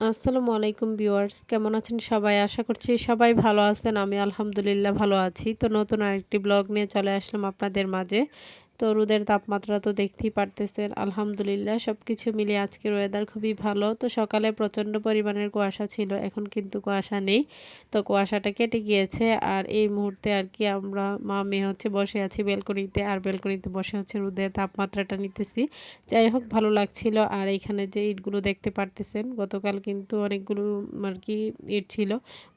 আসসালামু আলাইকুম ভিউয়ার্স, কেমন আছেন সবাই? আশা করছি সবাই ভালো আছেন। আমি আলহামদুলিল্লাহ ভালো আছি। তো নতুন আরেকটি ব্লগ নিয়ে চলে আসলাম আপনাদের মাঝে। তো রোদের তাপমাত্রা তো দেখতেই পারতেছেন। আলহামদুলিল্লাহ সব কিছু মিলিয়ে আজকের ওয়েদার খুবই ভালো। তো সকালে প্রচণ্ড পরিমাণের কুয়াশা ছিল, এখন কিন্তু কুয়াশা নেই। তো কুয়াশাটা কেটে গিয়েছে আর এই মুহূর্তে আর কি আমরা মা মেয়ে হচ্ছে বসে আছি বেলকনিতে আর বেলকনিতে বসে হচ্ছে রোদের তাপমাত্রাটা নিতেছি। যাই হোক, ভালো লাগছিল আর এইখানে যে ইটগুলো দেখতে পারতেছেন, গতকাল কিন্তু অনেকগুলো আর কি ইট ছিল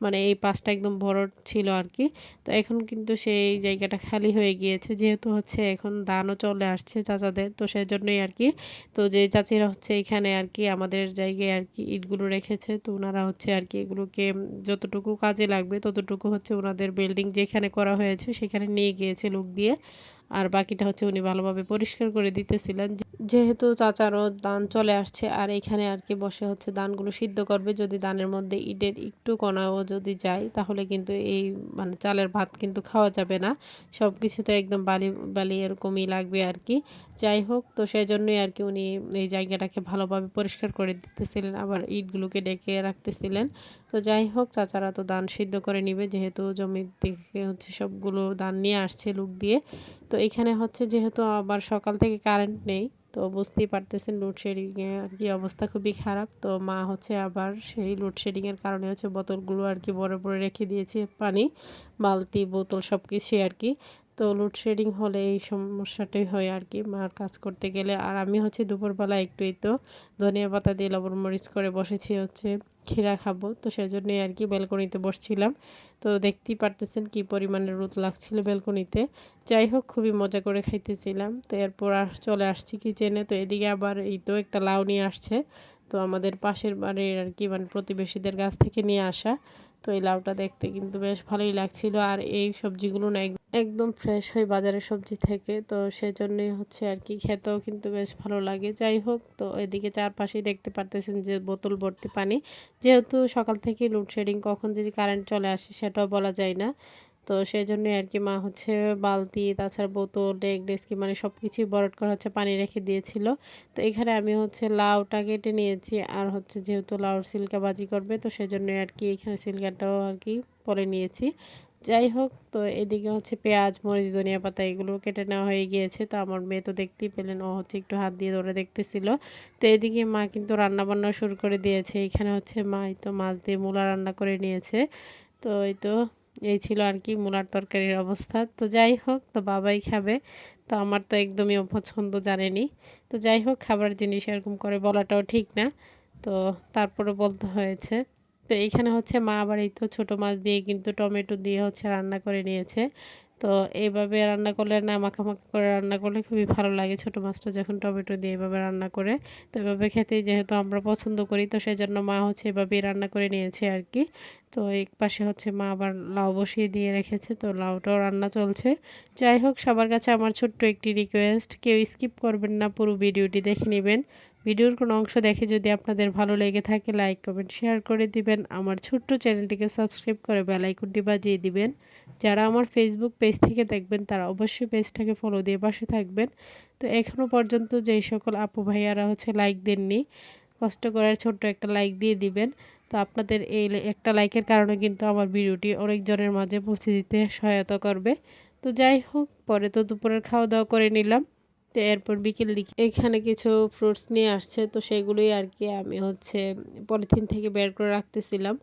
মানে এই পাশটা একদম বড় ছিল আর কি। তো এখন কিন্তু সেই জায়গাটা খালি হয়ে গিয়েছে, যেহেতু হচ্ছে এখন ধানও চলে আসছে চাচাদের। তো সেই জন্যই আর কি তো যে চাচিরা হচ্ছে এখানে আর কি আমাদের জায়গায় আর কি ইটগুলো রেখেছে, তো ওনারা হচ্ছে আর কি এগুলোকে যতটুকু কাজে লাগবে ততটুকু হচ্ছে ওনাদের বিল্ডিং যেখানে করা হয়েছে সেখানে নিয়ে গিয়েছে লোক দিয়ে। আর বাকিটা হচ্ছে উনি ভালোভাবে পরিষ্কার করে দিতেছিলেন। যেহেতু চাচারও দান চলে আসছে, আর এখানে আর কি বসে হচ্ছে দানগুলো সিদ্ধ করবে। যদি দানের মধ্যে ইটের একটু কণাও যদি যায়, তাহলে কিন্তু এই মানে চালের ভাত কিন্তু খাওয়া যাবে না। সব কিছুতে একদম বালি বালি এরকমই লাগবে আর কি। যাই হোক, তো সেই জন্যই আর কি উনি এই জায়গাটাকে ভালোভাবে পরিষ্কার করে দিতেছিলেন, আবার ইটগুলোকে ডেকে রাখতেছিলেন। তো যাই হোক, চাচারা তো দান সিদ্ধ করে নিবে, যেহেতু জমির দিকে হচ্ছে সবগুলো দান নিয়ে আসছে লুক দিয়ে। তো এখানে হচ্ছে যেহেতু আবার সকাল থেকে কারেন্ট নেই তো বুঝতেই পারতেছেন লোডশেডিংয়ে আর কি অবস্থা খুবই খারাপ। তো মা হচ্ছে আবার সেই লোডশেডিংয়ের কারণে হচ্ছে বোতলগুলো আর কি বড় বড় রেখে দিয়েছে পানি, বালতি, বোতল সব কিছুই আর কি। তো লোডশেডিং হলে এই সমস্যাটাই হয় আর কি মার কাজ করতে গেলে। আর আমি হচ্ছে দুপুরবেলা একটুই তো ধনিয়া পাতা দিয়ে লবণ মরিচ করে বসেছি হচ্ছে ক্ষীরা খাব। তো সেজন্যই আর কি ব্যালকনিতে বসছিলাম। তো দেখতেই পারতেছেন কি পরিমাণে রোদ লাগছিল ব্যালকনিতে। যাই হোক, খুবই মজা করে খাইতেছিলাম। তো এরপর আর চলে আসছি কিচেনে তো এদিকে আবার এই তো একটা লাউ নিয়ে আসছে। তো আমাদের পাশের বাড়ির আর কি মানে প্রতিবেশীদের গাছ থেকে নিয়ে আসা। তো এই লাউটা দেখতে কিন্তু বেশ ভালোই লাগছিল। আর এই সবজিগুলো না একদম ফ্রেশ হয় বাজারের সবজি থেকে। তো সেজন্যই হচ্ছে আর কি খেতেও কিন্তু বেশ ভালো লাগে। যাই হোক, তো এদিকে চারপাশেই দেখতে পারতেছেন যে বোতল ভর্তি পানি। যেহেতু সকাল থেকে লোডশেডিং কখন যদি কারেন্ট চলে আসে সেটাও বলা যায় না। তো সেই জন্যই আর কি মা হচ্ছে বালতি, তাছাড়া বোতল ডেক ডেস্কি মানে সব কিছুই বরট করা হচ্ছে পানি রেখে দিয়েছিল। তো এখানে আমি হচ্ছে লাউটা কেটে নিয়েছি আর হচ্ছে যেহেতু লাউর সিল্কা বাজি করবে, তো সেই জন্যই আর কি এখানে সিল্কাটাও আর কি পরে নিয়েছি। যাই হোক, তো এদিকে হচ্ছে পেঁয়াজ, মরিচ, ধনিয়া পাতা এগুলো কেটে নেওয়া হয়ে গিয়েছে। তো আমার মেয়ে তো দেখতেই পেলেন, ও হচ্ছে একটু হাত দিয়ে ধরে দেখতেছিল। তো এদিকে মা কিন্তু রান্না বান্না শুরু করে দিয়েছে। এখানে হচ্ছে মা তো মাছ দিয়ে মূলা রান্না করে নিয়েছে। তো এই তো এই ছিল আর কি মূলার তরকারির অবস্থা। তো যাই হোক, তো বাবাই খাবে। তো আমার তো একদমই অপছন্দ জানেনি। তো যাই হোক, খাবার জিনিস এরকম করে বলাটাও ঠিক না। তো তারপরে বলতে হয়েছে। তো এখানে হচ্ছে মা আবার এই তো ছোটো মাছ দিয়ে কিন্তু টমেটো দিয়ে হচ্ছে রান্না করে নিয়েছে। তো এইভাবে রান্না করলে না মাখামাখি করে রান্না করলে খুবই ভালো লাগে ছোটো মাছটা যখন টমেটো দিয়ে এভাবে রান্না করে। তো এভাবে খেতে যেহেতু আমরা পছন্দ করি, তো সেই জন্য মা হচ্ছে এভাবেই রান্না করে নিয়েছে আর কি তো এক পাশে হচ্ছে মা আবার লাউ বসিয়ে দিয়ে রেখেছে, তো লাউটাও রান্না চলছে। যাই হোক, সবার কাছে আমার ছোট্ট একটি রিকোয়েস্ট কেউ স্কিপ করবেন না, পুরো ভিডিওটি দেখে নেবেন। ভিডিওর কোনো অংশ দেখে যদি আপনাদের ভালো লেগে থাকে লাইক কমেন্ট শেয়ার করে দিবেন। আমার ছোট্ট চ্যানেলটিকে সাবস্ক্রাইব করে বেলাইকনটি বাজিয়ে দিবেন। যারা আমার ফেসবুক পেজ থেকে দেখবেন, তারা অবশ্যই পেজটাকে ফলো দিয়ে পাশে থাকবেন। তো এখনও পর্যন্ত যেই সকল আপু ভাইয়ারা হচ্ছে লাইক দেননি, কষ্ট করার ছোট্ট একটা লাইক দিয়ে দিবেন। তো আপনাদের এই একটা লাইকের কারণে কিন্তু আমার ভিডিওটি অনেকজনের মাঝে পৌঁছে দিতে সহায়তা করবে। তো যাই হোক, পরে তো দুপুরের খাওয়া দাওয়া করে নিলাম। তো এরপর বিকেল দিকে এখানে কিছু ফ্রুটস নিয়ে আসছে। তো সেগুলোই আর কি আমি হচ্ছে পলিথিন থেকে বের করে রাখতেছিলাম।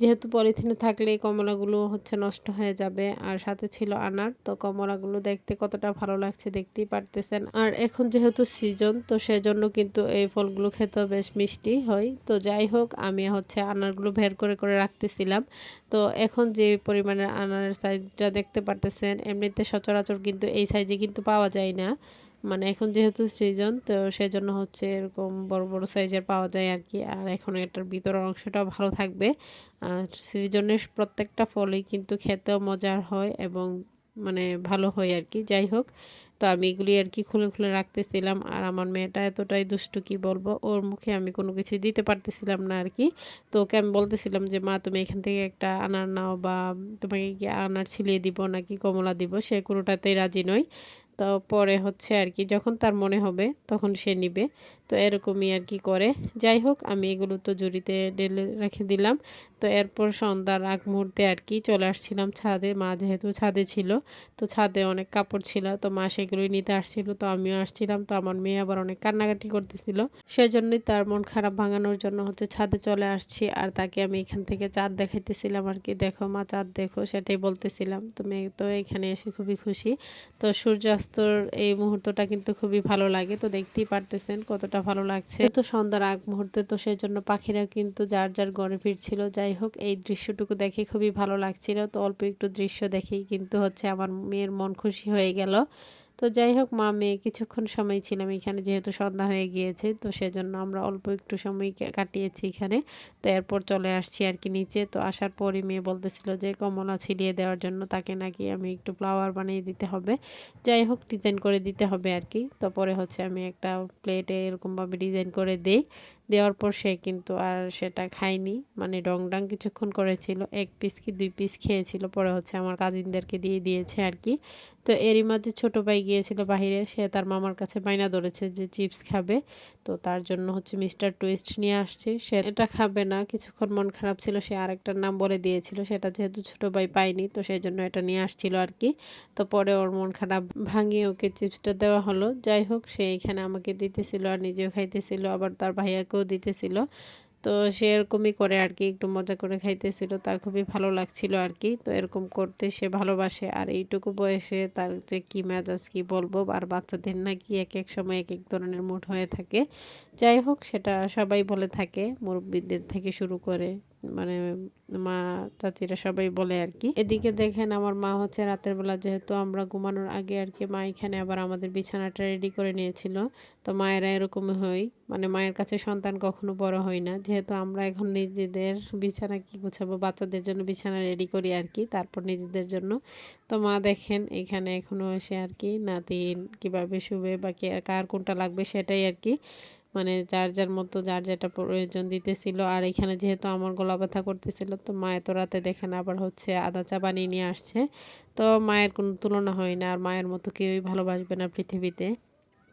যেহেতু পলিথিনে থাকলে কমলাগুলো হচ্ছে নষ্ট হয়ে যাবে। আর সাথে ছিল আনার। তো কমলাগুলো দেখতে কতটা ভালো লাগছে দেখতেই পারতেছেন। আর এখন যেহেতু সিজন তো সেজন্য কিন্তু এই ফলগুলো খেতেও বেশ মিষ্টি হয়। তো যাই হোক, আমি হচ্ছে আনারগুলো ভের করে করে রাখতেছিলাম। তো এখন যে পরিমাণের আনারের সাইজটা দেখতে পারতেছেন, এমনিতে সচরাচর কিন্তু এই সাইজে কিন্তু পাওয়া যায় না। মানে এখন যেহেতু সিজন, তো সেজন্য হচ্ছে এরকম বড় বড় সাইজের পাওয়া যায় আর কি। আর এখন এটার ভিতরের অংশটাও ভালো থাকবে। আর সৃজনের প্রত্যেকটা ফলই কিন্তু খেতেও মজার হয় এবং মানে ভালো হয় আর কি। যাই হোক, তো আমি এগুলি আর কি খুলে খুলে রাখতেছিলাম। আর আমার মেয়েটা এতটাই দুষ্টু কি বলব? ওর মুখে আমি কোনো কিছু দিতে পারতেছিলাম না আর কি। তো ওকে আমি বলতেছিলাম যে, মা, তুমি এখান থেকে একটা আনার নাও বা তোমাকে কি আনার ছিলিয়ে দিব নাকি কমলা দিব? সে কোনোটাতেই রাজি নয়। তো পরে হচ্ছে আর কি যখন তার মনে হবে তখন সে নিবে। তো এরকমই আর কি করে। যাই হোক, আমি এগুলো তো জুড়িতে ঢেলে রেখে দিলাম। তো এরপর সন্ধ্যার আগ মুহূর্তে আর কি চলে আসছিলাম ছাদে। মা যেহেতু ছাদে ছিল, তো ছাদে অনেক কাপড় ছিল, তো মা সেগুলোই নিতে আসছিল। তো আমিও আসছিলাম, তো আমার মেয়ে আবার অনেক কান্নাকাটি করতেছিল। সেজন্যই তার মন খারাপ ভাঙানোর জন্য হচ্ছে ছাদে চলে আসছি। আর তাকে আমি এখান থেকে চাঁদ দেখাইতেছিলাম আর কি। দেখো মা, চাঁদ দেখো, সেটাই বলতেছিলাম। তো মেয়ে তো এখানে এসে খুবই খুশি। তো সূর্যাস্তর এই মুহূর্তটা কিন্তু খুবই ভালো লাগে। তো দেখতেই পারতেছেন কতটা ভালো লাগছে। তো সন্ধ্যার আগ মুহূর্তে তো সেই জন্য পাখিরা কিন্তু যার যার গড়ে ফিরছিল। যাই হোক, এই দৃশ্যটুকু দেখে খুবই ভালো লাগছিল। তো অল্প একটু দৃশ্য দেখেই কিন্তু হচ্ছে আমার মেয়ের মন খুশি হয়ে গেল। তো যাই হোক, মা মেয়ে কিছুক্ষণ সময় ছিলাম এখানে, যেহেতু সন্ধ্যা হয়ে গিয়েছে, তো সেজন্য আমরা অল্প একটু সময় কাটিয়েছি এখানে। তো এরপর চলে আসছি আর কি নিচে। তো আসার পরই মেয়ে বলতেছিল যে, কমলা ছিলিয়ে দেওয়ার জন্য তাকে নাকি আমি একটু ফ্লাওয়ার বানিয়ে দিতে হবে। যাই হোক ডিজাইন করে দিতে হবে আর কি। তো পরে হচ্ছে আমি একটা প্লেটে এরকমভাবে ডিজাইন করে দিই। দেওয়ার পর সে কিন্তু আর সেটা খায়নি। মানে ডংডাং কিছুক্ষণ করেছিল। এক পিস কি দুই পিস খেয়েছিল। পরে হচ্ছে আমার কাজিনদেরকে দিয়ে দিয়েছে আর কি। তো এরই মাঝে ছোটো ভাই গিয়েছিল বাহিরে, সে তার মামার কাছে বাইনা ধরেছে যে চিপস খাবে। তো তার জন্য হচ্ছে মিস্টার টুইস্ট নিয়ে আসছে। সে এটা খাবে না, কিছুক্ষণ মন খারাপ ছিল, সে আরেকটার নাম বলে দিয়েছিল, সেটা যেহেতু ছোটো ভাই পায়নি, তো সেই জন্য এটা নিয়ে আসছিল আর কি। তো পরে ওর মন খারাপ ভাঙিয়ে ওকে চিপসটা দেওয়া হলো। যাই হোক, সে এখানে আমাকে দিতেছিল আর নিজেও খাইতেছিল, আবার তার ভাইয়াকেও দিতেছিল। তো সে এরকমই করে আর কি একটু মজা করে খাইতেছিল। তার খুবই ভালো লাগছিল আর কি তো এরকম করতে সে ভালোবাসে। আর এইটুকু বয়সে তার যে কি মেজাজ, কি বলব? আর বাচ্চাদের নাকি এক এক সময় এক এক ধরনের মুড হয়ে থাকে। যাই হোক, সেটা সবাই বলে থাকে, মুরব্বীদের থেকে শুরু করে। মানে মা, চাচিরা সবাই বলে আর কি। এদিকে দেখেন আমার মা হচ্ছে রাতের বেলা যেহেতু আমরা ঘুমানোর আগে আর কি মা এখানে আবার আমাদের বিছানাটা রেডি করে নিয়েছিল। তো মায়েরা এরকম হই মানে মায়ের কাছে সন্তান কখনো বড় হয় না। যেহেতু আমরা এখন নিজেদের বিছানা কি গুছাবো, বাচ্চাদের জন্য বিছানা রেডি করি আর কি, তারপর নিজেদের জন্য। তো মা দেখেন এখানে এখনও এসে আর কি নাতিন কীভাবে শুবে বা কার কোনটা লাগবে সেটাই আর কি। মানে যার যার মতো যার যেটা প্রয়োজন দিতেছিল। আর এখানে যেহেতু আমার গলা ব্যথা করতেছিল, তো মা এত রাতে দেখেন আবার হচ্ছে আদা চা বানিয়ে নিয়ে আসছে। তো মায়ের কোনো তুলনা হয় না, আর মায়ের মতো কেউই ভালোবাসবে না পৃথিবীতে।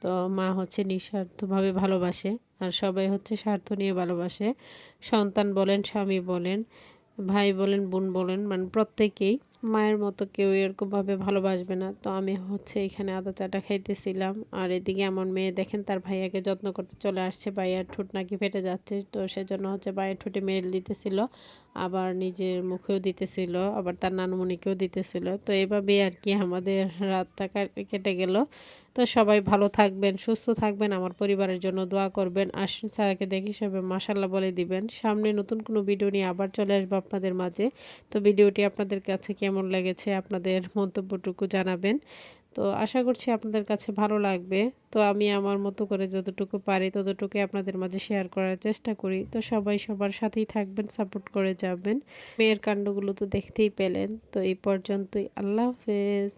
তো মা হচ্ছে নিঃস্বার্থভাবে ভালোবাসে, আর সবাই হচ্ছে স্বার্থ নিয়ে ভালোবাসে। সন্তান বলেন, স্বামী বলেন, ভাই বলেন, বোন বলেন মানে প্রত্যেকেই। মায়ের মতো কেউ এরকমভাবে ভালোবাসবে না। তো আমি হচ্ছে এখানে আদা চাটা খাইতেছিলাম। আর এদিকে আমার মেয়ে দেখেন, তার ভাইয়াকে যত্ন করতে চলে আসছে। ভাইয়ার ঠোঁট নাকি ফেটে যাচ্ছে। তো সেজন্য হচ্ছে ভাইয়ের ঠোঁটে মেরে দিতেছিল। আবার নিজের মুখেও দিতেছিল, আবার তার নানুমণিকেও দিতেছিল। তো এভাবেই আর কি আমাদের রাতটা কেটে গেল। তো সবাই ভালো থাকবেন, সুস্থ থাকবেন, আমার পরিবারের জন্য দোয়া করবেন। আশ্বিন স্যারাকে দেখি সবাই মাসাল্লাহ বলে দিবেন, সামনে নতুন কোনো ভিডিও নিয়ে আবার চলে আসব আপনাদের মাঝে। তো ভিডিওটি আপনাদের কাছে কেমন লেগেছে, আপনাদের মন্তব্যটুকু জানাবেন। তো আশা করছি আপনাদের কাছে ভালো লাগবে। তো আমি আমার মতো করে যতটুকু পারি ততটুকু আপনাদের মাঝে শেয়ার করার চেষ্টা করি। তো সবাই সবার সাথেই থাকবেন, সাপোর্ট করে যাবেন। মেয়ের কাণ্ডগুলো তো দেখতেই পেলেন। তো এই পর্যন্তই, আল্লাহ হাফেজ।